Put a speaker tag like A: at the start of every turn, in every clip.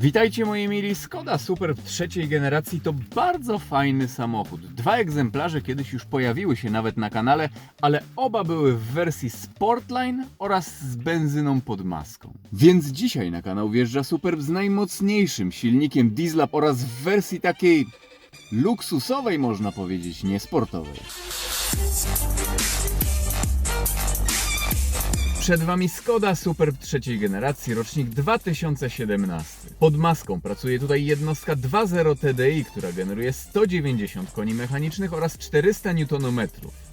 A: Witajcie moi mili, Skoda Superb trzeciej generacji to bardzo fajny samochód. Dwa egzemplarze kiedyś już pojawiły się nawet na kanale, ale oba były w wersji Sportline oraz z benzyną pod maską. Więc dzisiaj na kanał wjeżdża Superb z najmocniejszym silnikiem diesla oraz w wersji takiej luksusowej można powiedzieć, nie sportowej. Przed Wami Skoda Superb trzeciej generacji, rocznik 2017. Pod maską pracuje tutaj jednostka 2.0 TDI, która generuje 190 koni mechanicznych oraz 400 Nm.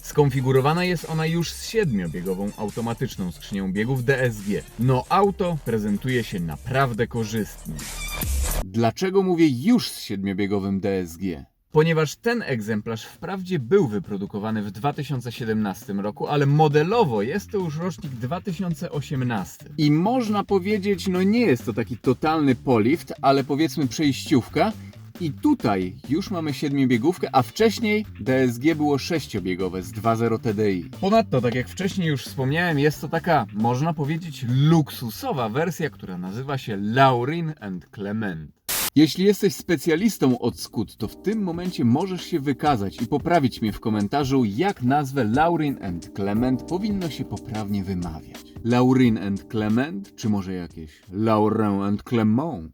A: Skonfigurowana jest ona już z 7-biegową automatyczną skrzynią biegów DSG. No auto prezentuje się naprawdę korzystnie. Dlaczego mówię już z 7-biegowym DSG? Ponieważ ten egzemplarz wprawdzie był wyprodukowany w 2017 roku, ale modelowo jest to już rocznik 2018. I można powiedzieć, no nie jest to taki totalny polift, ale powiedzmy przejściówka. I tutaj już mamy siedmiobiegówkę, a wcześniej DSG było sześciobiegowe z 2.0 TDI. Ponadto, tak jak wcześniej już wspomniałem, jest to taka, można powiedzieć, luksusowa wersja, która nazywa się Laurin and Clement. Jeśli jesteś specjalistą od skut, to w tym momencie możesz się wykazać i poprawić mnie w komentarzu, jak nazwę Laurin and Clement powinno się poprawnie wymawiać. Laurin and Clement, czy może jakieś Laurin and Clement?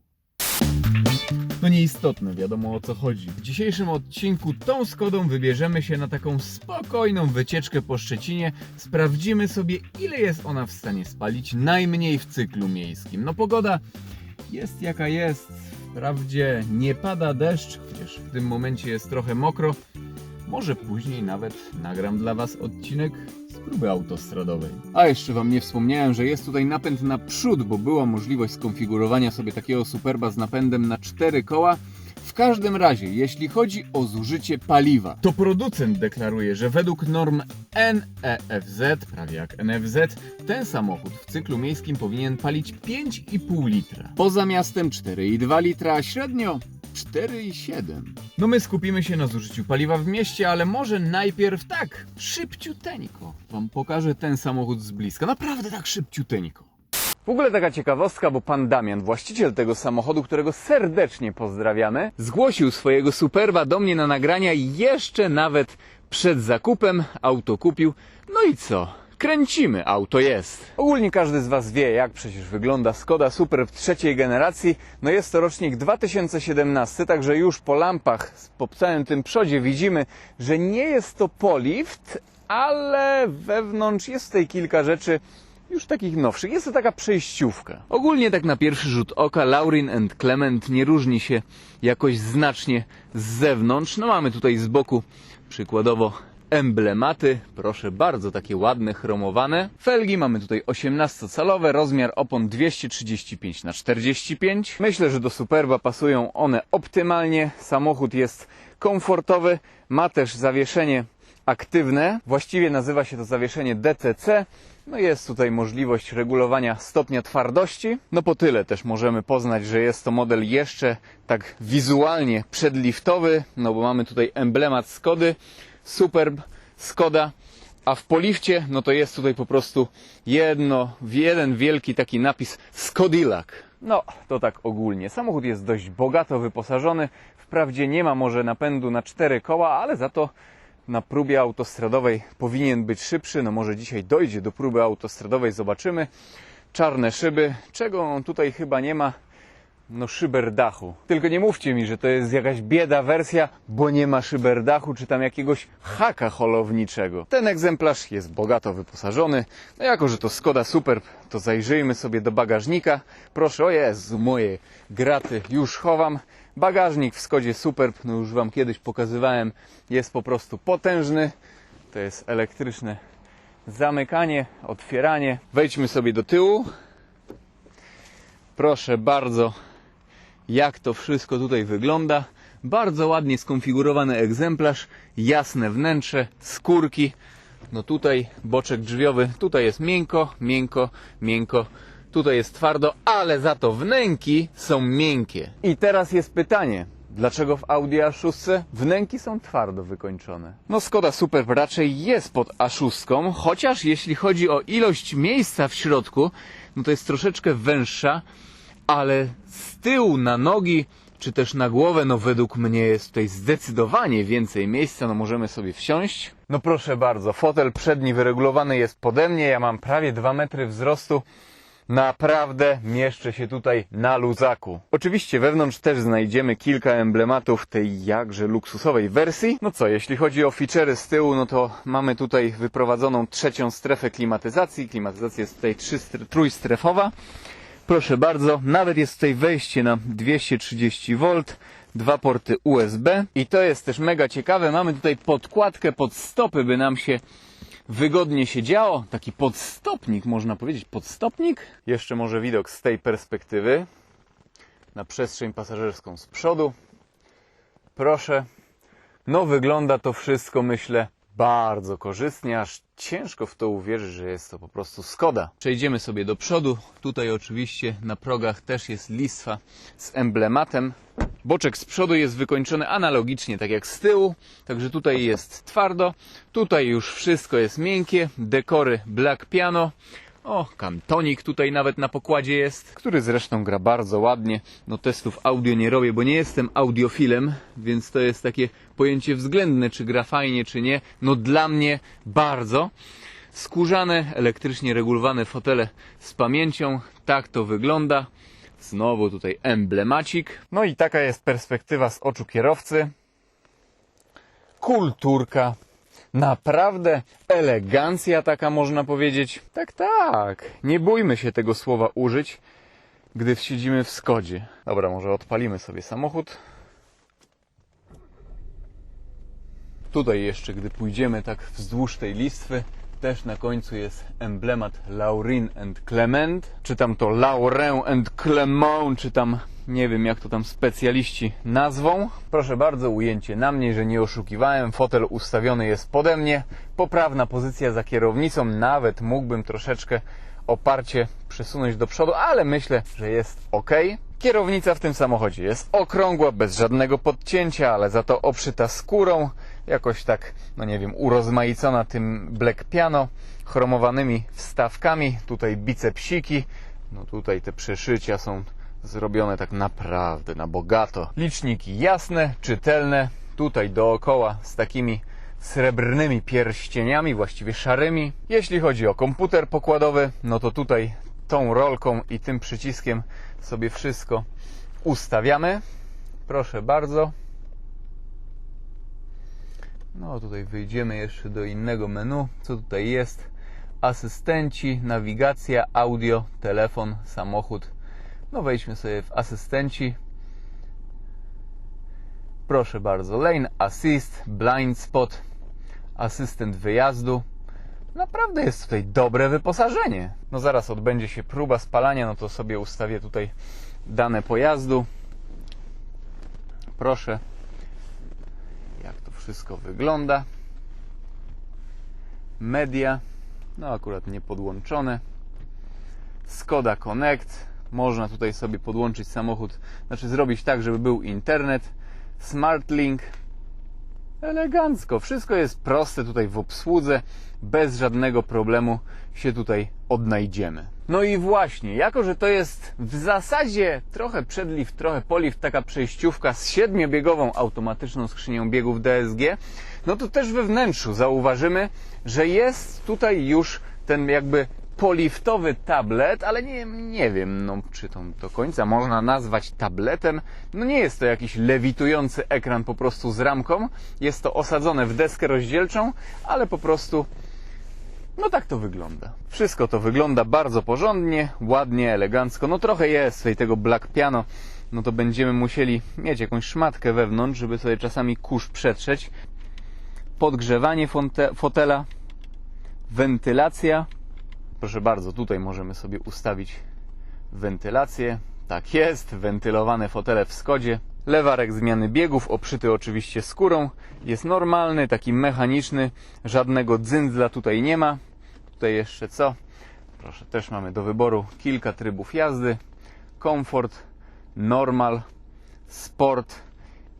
A: No nieistotne, wiadomo o co chodzi. W dzisiejszym odcinku tą Skodą wybierzemy się na taką spokojną wycieczkę po Szczecinie. Sprawdzimy sobie, ile jest ona w stanie spalić najmniej w cyklu miejskim. No pogoda jest jaka jest. Wprawdzie nie pada deszcz, chociaż w tym momencie jest trochę mokro. Może później nawet nagram dla Was odcinek z próby autostradowej. A jeszcze Wam nie wspomniałem, że jest tutaj napęd na przód, bo była możliwość skonfigurowania sobie takiego Superba z napędem na cztery koła. W każdym razie, jeśli chodzi o zużycie paliwa, to producent deklaruje, że według norm NEFZ, prawie jak NFZ, ten samochód w cyklu miejskim powinien palić 5,5 litra. Poza miastem 4,2 litra, średnio 4,7. No my skupimy się na zużyciu paliwa w mieście, ale może najpierw tak, szybciuteńko wam pokażę ten samochód z bliska. Naprawdę tak szybciuteńko. W ogóle taka ciekawostka, bo pan Damian, właściciel tego samochodu, którego serdecznie pozdrawiamy, zgłosił swojego Superba do mnie na nagrania jeszcze nawet przed zakupem. Auto kupił. No i co? Kręcimy, auto jest. Ogólnie każdy z Was wie, jak przecież wygląda Skoda Superb trzeciej generacji. No jest to rocznik 2017, także już po lampach, po całym tym przodzie widzimy, że nie jest to polift, ale wewnątrz jest tutaj kilka rzeczy, już takich nowszych. Jest to taka przejściówka. Ogólnie tak na pierwszy rzut oka Laurin and Clement nie różni się jakoś znacznie z zewnątrz. No mamy tutaj z boku przykładowo emblematy, proszę bardzo, takie ładne, chromowane. Felgi mamy tutaj 18-calowe, rozmiar opon 235 na 45 Myślę, że do Superba pasują one optymalnie. Samochód jest komfortowy, ma też zawieszenie aktywne. Właściwie nazywa się to zawieszenie DTC. No jest tutaj możliwość regulowania stopnia twardości. No po tyle też możemy poznać, że jest to model jeszcze tak wizualnie przedliftowy, no bo mamy tutaj emblemat Skody, Superb, Skoda, a w polifcie no to jest tutaj po prostu jedno, jeden wielki taki napis Skodilak. No, to tak ogólnie. Samochód jest dość bogato wyposażony. Wprawdzie nie ma może napędu na cztery koła, ale za to na próbie autostradowej powinien być szybszy. No może dzisiaj dojdzie do próby autostradowej, zobaczymy. Czarne szyby, czego on tutaj chyba nie ma. No szyberdachu. Tylko nie mówcie mi, że to jest jakaś bieda wersja, bo nie ma szyberdachu, czy tam jakiegoś haka holowniczego. Ten egzemplarz jest bogato wyposażony. No jako, że to Skoda Superb, to zajrzyjmy sobie do bagażnika. Proszę, o Jezu, moje graty już chowam. Bagażnik w Skodzie Superb, no już Wam kiedyś pokazywałem, jest po prostu potężny. To jest elektryczne zamykanie, otwieranie. Wejdźmy sobie do tyłu. Proszę bardzo, jak to wszystko tutaj wygląda. Bardzo ładnie skonfigurowany egzemplarz, jasne wnętrze, skórki. No tutaj boczek drzwiowy, tutaj jest miękko, miękko, miękko. Tutaj jest twardo, ale za to wnęki są miękkie. I teraz jest pytanie. Dlaczego w Audi A6 wnęki są twardo wykończone? No Skoda Superb raczej jest pod A6, chociaż jeśli chodzi o ilość miejsca w środku, no to jest troszeczkę węższa, ale z tyłu na nogi czy też na głowę, no według mnie jest tutaj zdecydowanie więcej miejsca, no możemy sobie wsiąść. No proszę bardzo, fotel przedni wyregulowany jest pode mnie, ja mam prawie 2 metry wzrostu. Naprawdę mieszczę się tutaj na luzaku. Oczywiście wewnątrz też znajdziemy kilka emblematów tej jakże luksusowej wersji. No co, jeśli chodzi o feature'y z tyłu, no to mamy tutaj wyprowadzoną trzecią strefę klimatyzacji. Klimatyzacja jest tutaj trójstrefowa. Proszę bardzo, nawet jest tutaj wejście na 230V, dwa porty USB i to jest też mega ciekawe. Mamy tutaj podkładkę pod stopy, by nam się wygodnie się działo. Taki podstopnik, można powiedzieć, podstopnik. Jeszcze może widok z tej perspektywy na przestrzeń pasażerską z przodu. Proszę. No wygląda to wszystko, myślę, bardzo korzystnie, aż ciężko w to uwierzyć, że jest to po prostu Skoda. Przejdziemy sobie do przodu. Tutaj oczywiście na progach też jest listwa z emblematem. Boczek z przodu jest wykończony analogicznie, tak jak z tyłu, także tutaj jest twardo. Tutaj już wszystko jest miękkie, dekory black piano. O, kantonik tutaj nawet na pokładzie jest, który zresztą gra bardzo ładnie. No testów audio nie robię, bo nie jestem audiofilem, więc to jest takie pojęcie względne, czy gra fajnie, czy nie. No dla mnie bardzo. Skórzane, elektrycznie regulowane fotele z pamięcią. Tak to wygląda. Znowu tutaj emblemacik. No i taka jest perspektywa z oczu kierowcy. Kulturka. Naprawdę elegancja taka można powiedzieć. Tak, tak. Nie bójmy się tego słowa użyć, gdy siedzimy w Skodzie. Dobra, może odpalimy sobie samochód. Tutaj jeszcze, gdy pójdziemy tak wzdłuż tej listwy, też na końcu jest emblemat Laurin and Clement. Czy tam to Laurin and Clement, czy tam nie wiem jak to tam specjaliści nazwą. Proszę bardzo, ujęcie na mnie, że nie oszukiwałem. Fotel ustawiony jest pode mnie. Poprawna pozycja za kierownicą. Nawet mógłbym troszeczkę oparcie przesunąć do przodu, ale myślę, że jest ok. Kierownica w tym samochodzie jest okrągła, bez żadnego podcięcia, ale za to obszyta skórą, jakoś tak, no nie wiem, urozmaicona tym black piano, chromowanymi wstawkami, tutaj bicepsiki, no tutaj te przeszycia są zrobione tak naprawdę na bogato. Liczniki jasne, czytelne, tutaj dookoła z takimi srebrnymi pierścieniami, właściwie szarymi. Jeśli chodzi o komputer pokładowy, no to tutaj tą rolką i tym przyciskiem sobie wszystko ustawiamy. Proszę bardzo. No tutaj wyjdziemy jeszcze do innego menu. Co tutaj jest? Asystenci, nawigacja, audio, telefon, samochód. No wejdźmy sobie w asystenci. Proszę bardzo, lane assist, blind spot, asystent wyjazdu. Naprawdę jest tutaj dobre wyposażenie. No zaraz odbędzie się próba spalania, no to sobie ustawię tutaj dane pojazdu. Proszę, jak to wszystko wygląda. Media, no akurat nie podłączone. Skoda Connect, można tutaj sobie podłączyć samochód, znaczy zrobić tak, żeby był internet. SmartLink, elegancko. Wszystko jest proste tutaj w obsłudze, bez żadnego problemu się tutaj odnajdziemy. No i właśnie, jako że to jest w zasadzie trochę przedlift, trochę polift, taka przejściówka z siedmiobiegową automatyczną skrzynią biegów DSG, no to też we wnętrzu zauważymy, że jest tutaj już ten jakby poliftowy tablet, ale nie, nie wiem, no, czy to do końca można nazwać tabletem. No nie jest to jakiś lewitujący ekran po prostu z ramką. Jest to osadzone w deskę rozdzielczą, ale po prostu no tak to wygląda. Wszystko to wygląda bardzo porządnie, ładnie, elegancko. No trochę jest tutaj tego black piano. No to będziemy musieli mieć jakąś szmatkę wewnątrz, żeby sobie czasami kurz przetrzeć. Podgrzewanie fotela, wentylacja. Proszę bardzo, tutaj możemy sobie ustawić wentylację. Tak jest, wentylowane fotele w Skodzie. Lewarek zmiany biegów, obszyty oczywiście skórą. Jest normalny, taki mechaniczny. Żadnego dzyndzla tutaj nie ma. Tutaj jeszcze co? Proszę, też mamy do wyboru kilka trybów jazdy. Komfort, normal, sport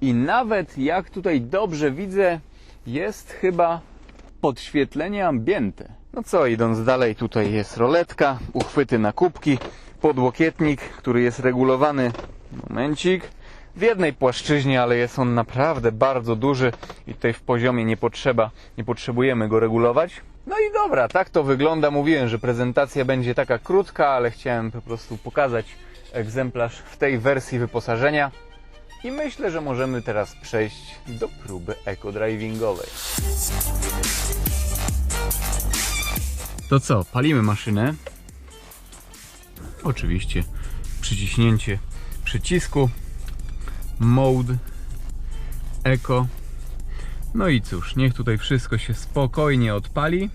A: i nawet jak tutaj dobrze widzę, jest chyba podświetlenie ambiente. No co, idąc dalej, tutaj jest roletka, uchwyty na kubki, podłokietnik, który jest regulowany, momencik, w jednej płaszczyźnie, ale jest on naprawdę bardzo duży i tutaj w poziomie nie potrzeba, nie potrzebujemy go regulować. No i dobra, tak to wygląda. Mówiłem, że prezentacja będzie taka krótka, ale chciałem po prostu pokazać egzemplarz w tej wersji wyposażenia. I myślę, że możemy teraz przejść do próby eco-drivingowej. To co, palimy maszynę. Oczywiście przyciśnięcie przycisku Mode Eco. No i cóż, niech tutaj wszystko się spokojnie odpali.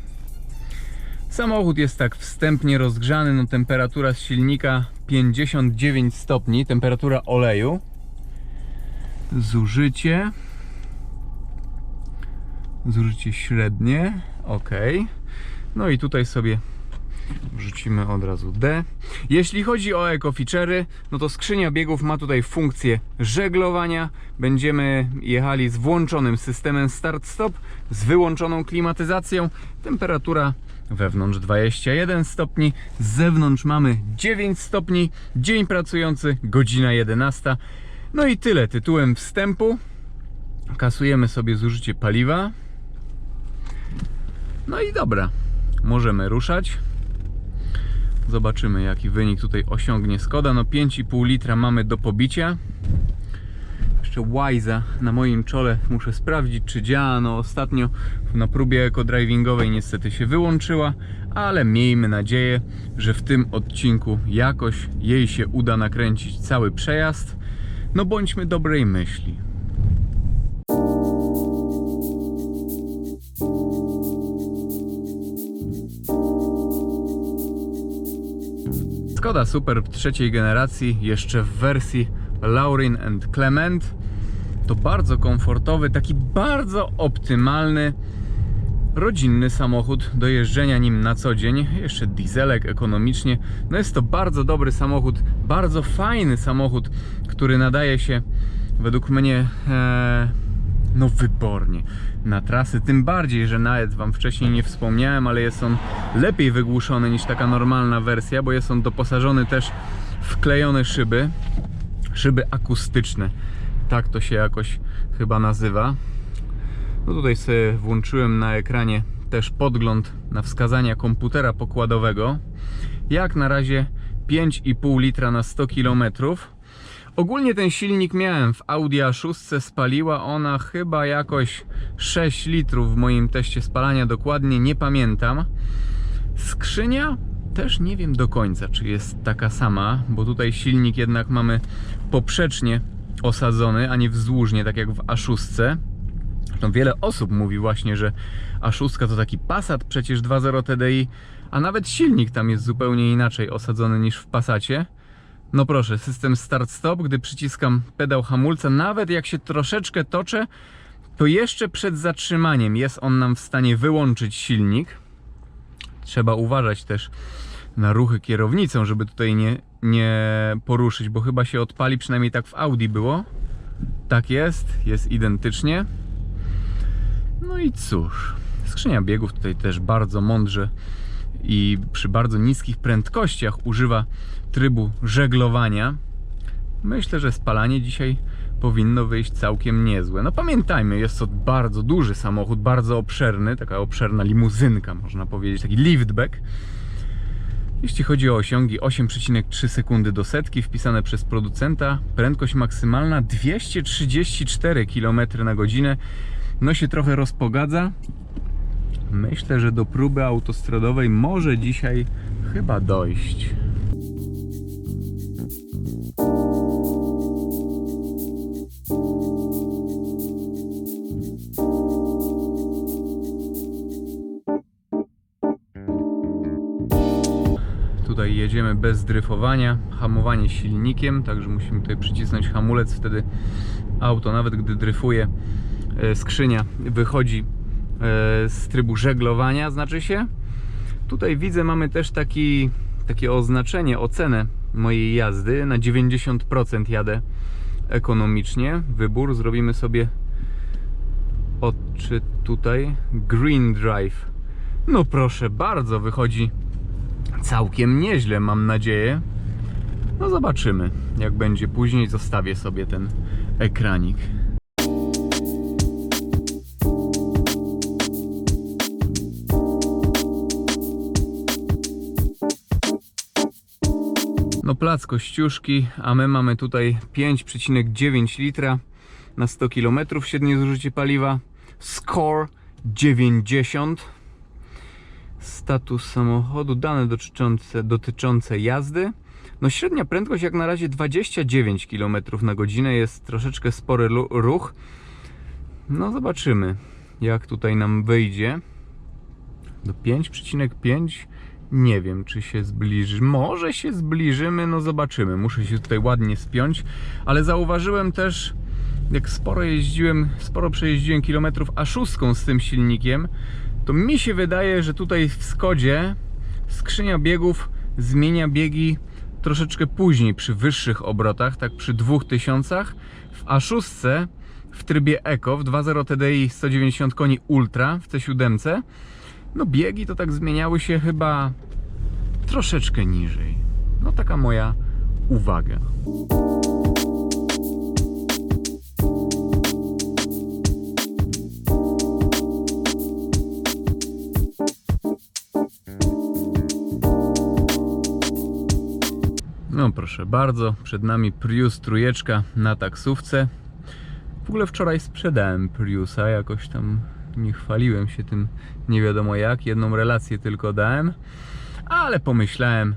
A: Samochód jest tak wstępnie rozgrzany, no temperatura z silnika 59 stopni, temperatura oleju. Zużycie. Zużycie średnie, ok. No i tutaj sobie wrzucimy od razu D. Jeśli chodzi o eco-feature'y, no to skrzynia biegów ma tutaj funkcję żeglowania. Będziemy jechali z włączonym systemem start-stop, z wyłączoną klimatyzacją. Temperatura wewnątrz 21 stopni, z zewnątrz mamy 9 stopni. Dzień pracujący, godzina 11. No i tyle tytułem wstępu. Kasujemy sobie zużycie paliwa. No i dobra, możemy ruszać. Zobaczymy jaki wynik tutaj osiągnie Skoda. No 5,5 litra mamy do pobicia. Jeszcze Wise'a na moim czole muszę sprawdzić czy działa. No ostatnio na próbie eco-drivingowej niestety się wyłączyła, ale miejmy nadzieję, że w tym odcinku jakoś jej się uda nakręcić cały przejazd. No bądźmy dobrej myśli. Skoda Superb trzeciej generacji, jeszcze w wersji Laurin and Clement. To bardzo komfortowy, taki bardzo optymalny, rodzinny samochód do jeżdżenia nim na co dzień. Jeszcze dieselek ekonomicznie. No jest to bardzo dobry samochód, bardzo fajny samochód, który nadaje się według mnie e, no wybornie na trasy. Tym bardziej, że nawet Wam wcześniej nie wspomniałem, ale jest on lepiej wygłuszony niż taka normalna wersja, bo jest on doposażony też w klejone szyby, szyby akustyczne. Tak to się jakoś chyba nazywa. No tutaj sobie włączyłem na ekranie też podgląd na wskazania komputera pokładowego. Jak na razie 5,5 litra na 100 km. Ogólnie ten silnik miałem w Audi A6, spaliła ona chyba jakoś 6 litrów w moim teście spalania, dokładnie nie pamiętam. Skrzynia też nie wiem do końca, czy jest taka sama, bo tutaj silnik jednak mamy poprzecznie osadzony, a nie wzdłużnie, tak jak w A6. No wiele osób mówi właśnie, że A6 to taki Passat przecież 2.0 TDI, a nawet silnik tam jest zupełnie inaczej osadzony niż w Passacie. No proszę, system start-stop, gdy przyciskam pedał hamulca, nawet jak się troszeczkę toczę, to jeszcze przed zatrzymaniem jest on nam w stanie wyłączyć silnik. Trzeba uważać też na ruchy kierownicą, żeby tutaj nie, nie poruszyć, bo chyba się odpali, przynajmniej tak w Audi było. Tak jest, jest identycznie. No i cóż, skrzynia biegów tutaj też bardzo mądrze i przy bardzo niskich prędkościach używa trybu żeglowania. Myślę, że spalanie dzisiaj powinno wyjść całkiem niezłe. No pamiętajmy, jest to bardzo duży samochód, bardzo obszerny, taka obszerna limuzynka, można powiedzieć, taki liftback. Jeśli chodzi o osiągi 8,3 sekundy do setki wpisane przez producenta, prędkość maksymalna 234 km na godzinę. No się trochę rozpogadza. Myślę, że do próby autostradowej może dzisiaj chyba dojść. Hamowanie silnikiem, także musimy tutaj przycisnąć hamulec, wtedy auto, nawet gdy dryfuje, e, skrzynia wychodzi e, z trybu żeglowania, znaczy się. Tutaj widzę, mamy też taki, takie oznaczenie, ocenę mojej jazdy. Na 90% jadę ekonomicznie. Wybór zrobimy sobie odczyt tutaj. Green Drive. No proszę bardzo, wychodzi całkiem nieźle, mam nadzieję. No zobaczymy, jak będzie później. Zostawię sobie ten ekranik. No plac Kościuszki, a my mamy tutaj 5,9 litra na 100 km średnie zużycie paliwa. Score 90. Status samochodu, dane dotyczące, dotyczące jazdy. No średnia prędkość jak na razie 29 km na godzinę, jest troszeczkę spory ruch. No zobaczymy jak tutaj nam wyjdzie. Do 5,5 nie wiem czy się zbliży. Może się zbliżymy, no zobaczymy. Muszę się tutaj ładnie spiąć, ale zauważyłem też jak sporo jeździłem, sporo przejeździłem kilometrów A6 z tym silnikiem, to mi się wydaje, że tutaj w Skodzie skrzynia biegów zmienia biegi troszeczkę później, przy wyższych obrotach, tak przy 2000. W A6 w trybie Eco w 2.0 TDI 190 koni Ultra w C7 no biegi to tak zmieniały się chyba troszeczkę niżej. No taka moja uwaga. Proszę bardzo, przed nami Prius trójeczka na taksówce. W ogóle wczoraj sprzedałem Priusa, jakoś tam nie chwaliłem się tym nie wiadomo jak, jedną relację tylko dałem, ale pomyślałem,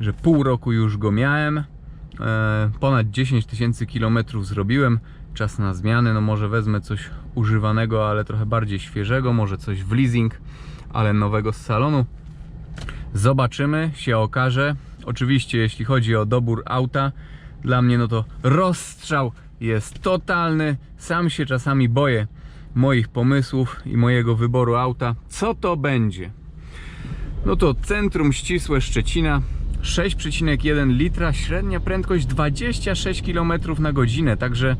A: że pół roku już go miałem, e, ponad 10 tysięcy kilometrów zrobiłem, czas na zmiany, no może wezmę coś używanego, ale trochę bardziej świeżego, może coś w leasing, ale nowego z salonu. Zobaczymy, się okaże. Oczywiście, jeśli chodzi o dobór auta, dla mnie no to rozstrzał jest totalny. Sam się czasami boję moich pomysłów i mojego wyboru auta. Co to będzie? No to centrum ścisłe Szczecina. 6,1 litra, średnia prędkość 26 km na godzinę, także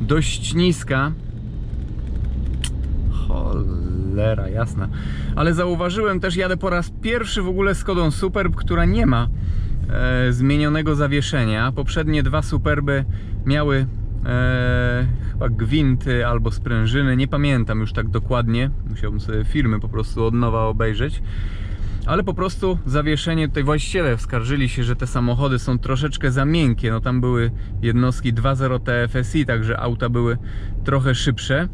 A: dość niska. Cholera, jasna. Ale zauważyłem też, jadę po raz pierwszy w ogóle Skodą Superb, która nie ma e, zmienionego zawieszenia. Poprzednie dwa Superby miały e, chyba gwinty albo sprężyny, nie pamiętam już tak dokładnie. Musiałbym sobie filmy po prostu od nowa obejrzeć. Ale po prostu zawieszenie, tutaj właściciele skarżyli się, że te samochody są troszeczkę za miękkie. No tam były jednostki 2.0 TFSI, także auta były trochę szybsze.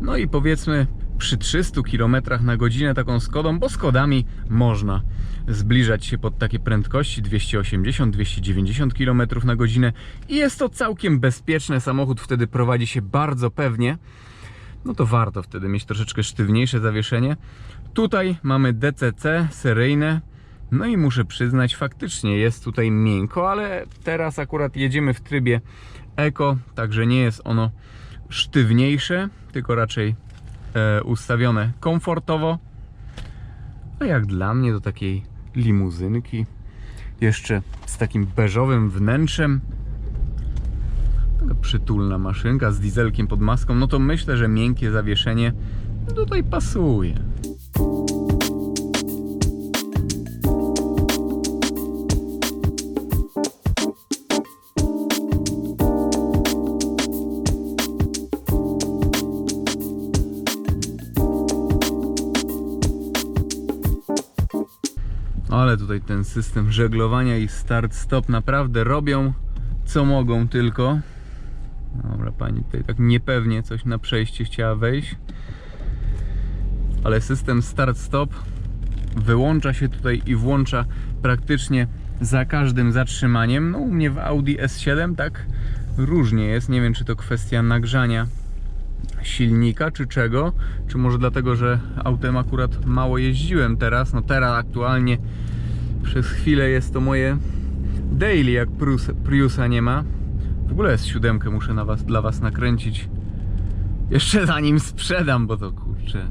A: No i powiedzmy przy 300 km na godzinę taką Skodą, bo Skodami można zbliżać się pod takie prędkości 280-290 km na godzinę i jest to całkiem bezpieczne. Samochód wtedy prowadzi się bardzo pewnie. No to warto wtedy mieć troszeczkę sztywniejsze zawieszenie. Tutaj mamy DCC seryjne. No i muszę przyznać, faktycznie jest tutaj miękko, ale teraz akurat jedziemy w trybie Eco, także nie jest ono sztywniejsze, tylko raczej e, ustawione komfortowo. A jak dla mnie do takiej limuzynki, jeszcze z takim beżowym wnętrzem, taka przytulna maszynka z dieselkiem pod maską, no to myślę, że miękkie zawieszenie tutaj pasuje. Tutaj ten system żeglowania i start-stop naprawdę robią co mogą tylko. Dobra, pani tutaj tak niepewnie coś na przejście chciała wejść. Ale system start-stop wyłącza się tutaj i włącza praktycznie za każdym zatrzymaniem. No u mnie w Audi S7 tak różnie jest. Nie wiem czy to kwestia nagrzania silnika czy czego, czy może dlatego, że autem akurat mało jeździłem teraz. No teraz aktualnie przez chwilę jest to moje daily, jak Prius, Priusa nie ma. W ogóle S7 muszę na was, dla was nakręcić. Jeszcze zanim sprzedam, bo to kurczę,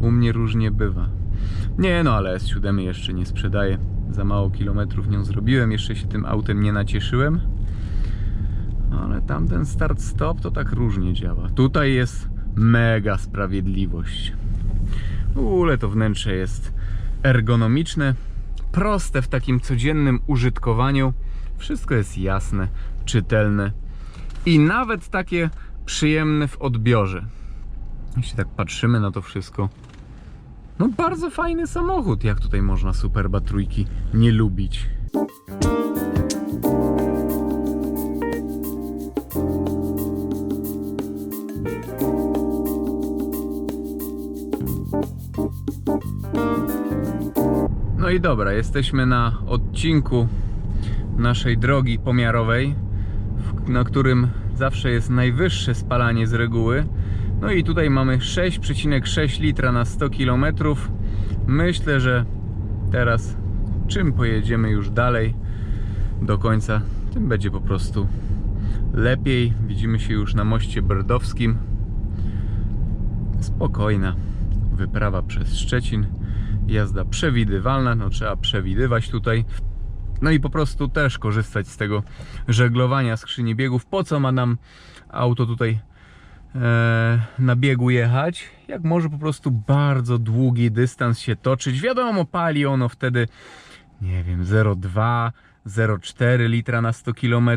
A: u mnie różnie bywa. Nie no, ale S7 jeszcze nie sprzedaję. Za mało kilometrów nią zrobiłem, jeszcze się tym autem nie nacieszyłem. Ale tamten start-stop to tak różnie działa. Tutaj jest mega sprawiedliwość. W ogóle to wnętrze jest ergonomiczne, proste w takim codziennym użytkowaniu. Wszystko jest jasne, czytelne i nawet takie przyjemne w odbiorze. Jeśli tak patrzymy na to wszystko, no bardzo fajny samochód. Jak tutaj można Superba trójki nie lubić? No i dobra, jesteśmy na odcinku naszej drogi pomiarowej, na którym zawsze jest najwyższe spalanie z reguły. No i tutaj mamy 6,6 litra na 100 km. Myślę, że teraz czym pojedziemy już dalej do końca, tym będzie po prostu lepiej. Widzimy się już na moście brdowskim. Spokojna wyprawa przez Szczecin. Jazda przewidywalna, no trzeba przewidywać tutaj. No i po prostu też korzystać z tego żeglowania skrzyni biegów. Po co ma nam auto tutaj e, na biegu jechać? Jak może po prostu bardzo długi dystans się toczyć. Wiadomo, pali ono wtedy, nie wiem, 0,2, 0,4 litra na 100 km.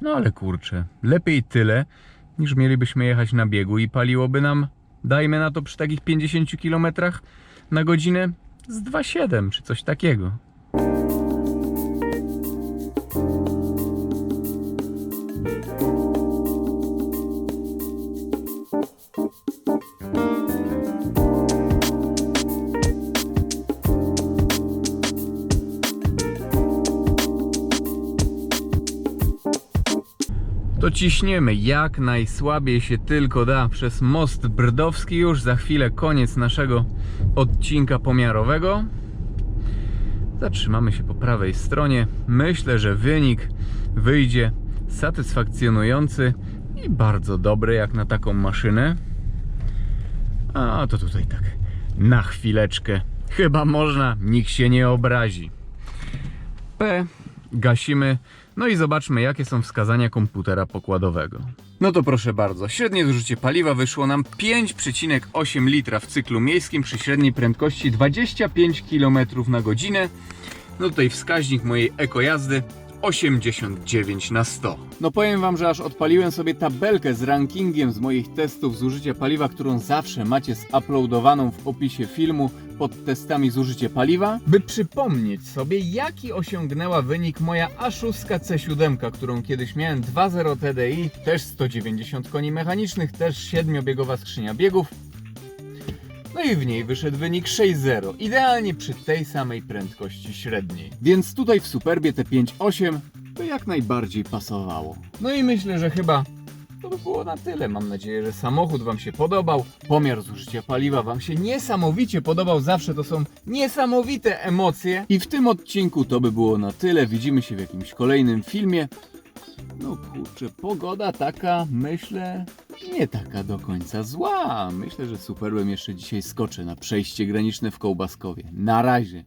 A: No ale kurczę, lepiej tyle, niż mielibyśmy jechać na biegu i paliłoby nam, dajmy na to przy takich 50 km na godzinę z 2,7 czy coś takiego. Ciśniemy jak najsłabiej się tylko da przez most brdowski. Już za chwilę koniec naszego odcinka pomiarowego. Zatrzymamy się po prawej stronie. Myślę, że wynik wyjdzie satysfakcjonujący i bardzo dobry jak na taką maszynę. A to tutaj tak na chwileczkę. Chyba można, nikt się nie obrazi. P gasimy. No i zobaczmy, jakie są wskazania komputera pokładowego. No to proszę bardzo, średnie zużycie paliwa wyszło nam 5,8 litra w cyklu miejskim przy średniej prędkości 25 km na godzinę. No tutaj wskaźnik mojej ekojazdy 89 na 100. No powiem wam, że aż odpaliłem sobie tabelkę z rankingiem z moich testów zużycia paliwa, którą zawsze macie zuploadowaną w opisie filmu pod testami zużycie paliwa, by przypomnieć sobie jaki osiągnęła wynik moja A6 C7, którą kiedyś miałem 2.0 TDI, też 190 koni mechanicznych, też 7-biegowa skrzynia biegów, no i w niej wyszedł wynik 6.0, idealnie przy tej samej prędkości średniej. Więc tutaj w Superbie te 5.8 to jak najbardziej pasowało. No i myślę, że chyba to by było na tyle. Mam nadzieję, że samochód Wam się podobał. Pomiar zużycia paliwa Wam się niesamowicie podobał. Zawsze to są niesamowite emocje. I w tym odcinku to by było na tyle. Widzimy się w jakimś kolejnym filmie. No kurczę, pogoda taka, myślę, nie taka do końca zła. Myślę, że superbem jeszcze dzisiaj skoczę na przejście graniczne w Kołbaskowie. Na razie.